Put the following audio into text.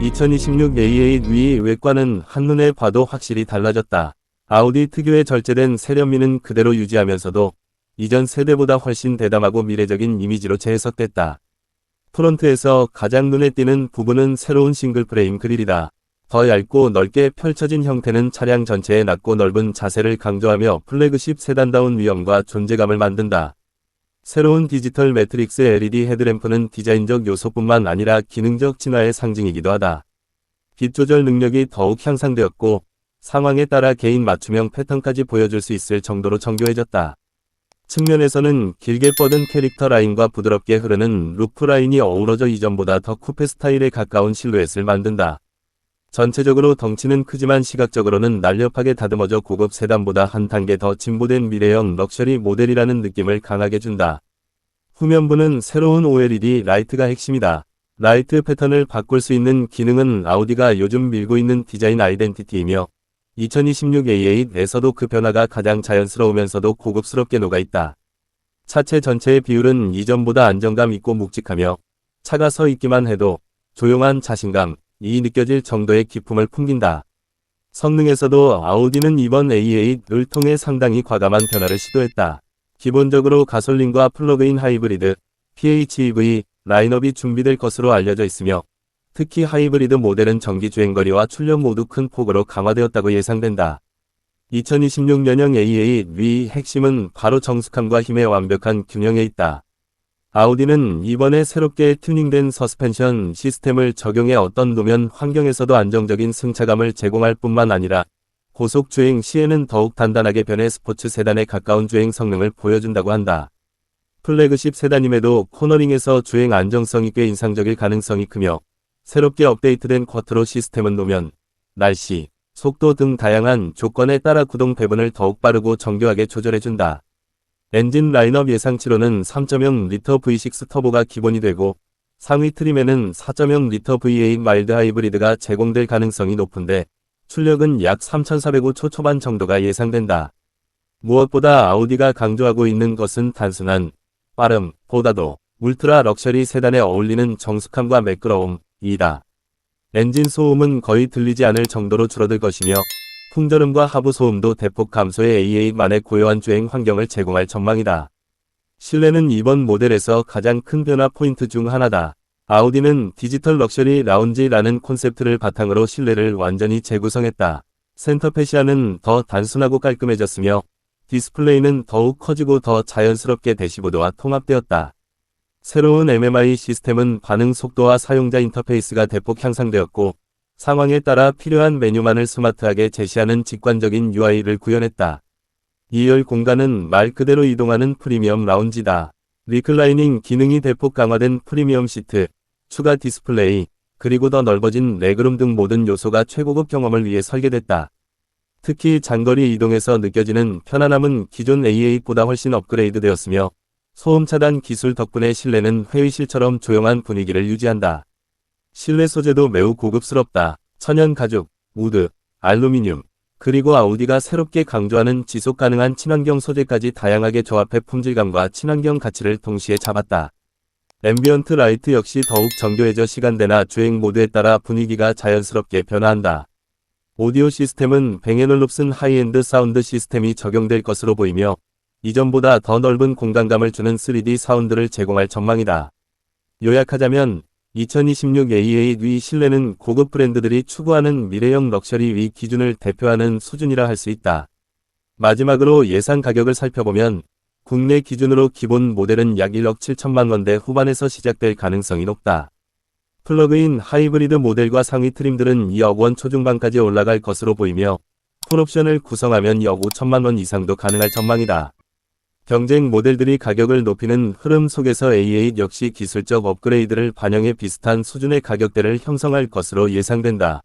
2026 A8 위 외관은 한눈에 봐도 확실히 달라졌다. 아우디 특유의 절제된 세련미는 그대로 유지하면서도 이전 세대보다 훨씬 대담하고 미래적인 이미지로 재해석됐다. 프론트에서 가장 눈에 띄는 부분은 새로운 싱글 프레임 그릴이다. 더 얇고 넓게 펼쳐진 형태는 차량 전체의 낮고 넓은 자세를 강조하며 플래그십 세단다운 위엄과 존재감을 만든다. 새로운 디지털 매트릭스 LED 헤드램프는 디자인적 요소뿐만 아니라 기능적 진화의 상징이기도 하다. 빛 조절 능력이 더욱 향상되었고 상황에 따라 개인 맞춤형 패턴까지 보여줄 수 있을 정도로 정교해졌다. 측면에서는 길게 뻗은 캐릭터 라인과 부드럽게 흐르는 루프 라인이 어우러져 이전보다 더 쿠페 스타일에 가까운 실루엣을 만든다. 전체적으로 덩치는 크지만 시각적으로는 날렵하게 다듬어져 고급 세단보다 한 단계 더 진보된 미래형 럭셔리 모델이라는 느낌을 강하게 준다. 후면부는 새로운 OLED 라이트가 핵심이다. 라이트 패턴을 바꿀 수 있는 기능은 아우디가 요즘 밀고 있는 디자인 아이덴티티이며 2026 A8에서도 그 변화가 가장 자연스러우면서도 고급스럽게 녹아있다. 차체 전체의 비율은 이전보다 안정감 있고 묵직하며 차가 서 있기만 해도 조용한 자신감, 이 느껴질 정도의 기품을 풍긴다. 성능에서도 아우디는 이번 A8을 통해 상당히 과감한 변화를 시도했다. 기본적으로 가솔린과 플러그인 하이브리드, PHEV 라인업이 준비될 것으로 알려져 있으며 특히 하이브리드 모델은 전기 주행거리와 출력 모두 큰 폭으로 강화되었다고 예상된다. 2026년형 A8위 핵심은 바로 정숙함과 힘의 완벽한 균형에 있다. 아우디는 이번에 새롭게 튜닝된 서스펜션 시스템을 적용해 어떤 노면 환경에서도 안정적인 승차감을 제공할 뿐만 아니라 고속 주행 시에는 더욱 단단하게 변해 스포츠 세단에 가까운 주행 성능을 보여준다고 한다. 플래그십 세단임에도 코너링에서 주행 안정성이 꽤 인상적일 가능성이 크며 새롭게 업데이트된 쿼트로 시스템은 노면, 날씨, 속도 등 다양한 조건에 따라 구동 배분을 더욱 빠르고 정교하게 조절해준다. 엔진 라인업 예상치로는 3.0 리터 V6 터보가 기본이 되고 상위 트림에는 4.0 리터 V8 마일드 하이브리드가 제공될 가능성이 높은데 출력은 약 3,405초 초반 정도가 예상된다. 무엇보다 아우디가 강조하고 있는 것은 단순한 빠름 보다도 울트라 럭셔리 세단에 어울리는 정숙함과 매끄러움, 이다. 엔진 소음은 거의 들리지 않을 정도로 줄어들 것이며 풍절음과 하부 소음도 대폭 감소해 A8만의 고요한 주행 환경을 제공할 전망이다. 실내는 이번 모델에서 가장 큰 변화 포인트 중 하나다. 아우디는 디지털 럭셔리 라운지라는 콘셉트를 바탕으로 실내를 완전히 재구성했다. 센터 패시아는 더 단순하고 깔끔해졌으며 디스플레이는 더욱 커지고 더 자연스럽게 대시보드와 통합되었다. 새로운 MMI 시스템은 반응 속도와 사용자 인터페이스가 대폭 향상되었고 상황에 따라 필요한 메뉴만을 스마트하게 제시하는 직관적인 UI를 구현했다. 2열 공간은 말 그대로 이동하는 프리미엄 라운지다. 리클라이닝 기능이 대폭 강화된 프리미엄 시트, 추가 디스플레이, 그리고 더 넓어진 레그룸 등 모든 요소가 최고급 경험을 위해 설계됐다. 특히 장거리 이동에서 느껴지는 편안함은 기존 A8보다 훨씬 업그레이드 되었으며 소음 차단 기술 덕분에 실내는 회의실처럼 조용한 분위기를 유지한다. 실내 소재도 매우 고급스럽다. 천연 가죽, 우드, 알루미늄, 그리고 아우디가 새롭게 강조하는 지속 가능한 친환경 소재까지 다양하게 조합해 품질감과 친환경 가치를 동시에 잡았다. 앰비언트 라이트 역시 더욱 정교해져 시간대나 주행 모드에 따라 분위기가 자연스럽게 변화한다. 오디오 시스템은 뱅앤올룹슨 하이엔드 사운드 시스템이 적용될 것으로 보이며 이전보다 더 넓은 공간감을 주는 3D 사운드를 제공할 전망이다. 요약하자면 2026 A8위 실내는 고급 브랜드들이 추구하는 미래형 럭셔리 위 기준을 대표하는 수준이라 할 수 있다. 마지막으로 예상 가격을 살펴보면 국내 기준으로 기본 모델은 약 1억 7천만 원대 후반에서 시작될 가능성이 높다. 플러그인 하이브리드 모델과 상위 트림들은 2억 원 초중반까지 올라갈 것으로 보이며 풀옵션을 구성하면 약 5천만 원 이상도 가능할 전망이다. 경쟁 모델들이 가격을 높이는 흐름 속에서 A8 역시 기술적 업그레이드를 반영해 비슷한 수준의 가격대를 형성할 것으로 예상된다.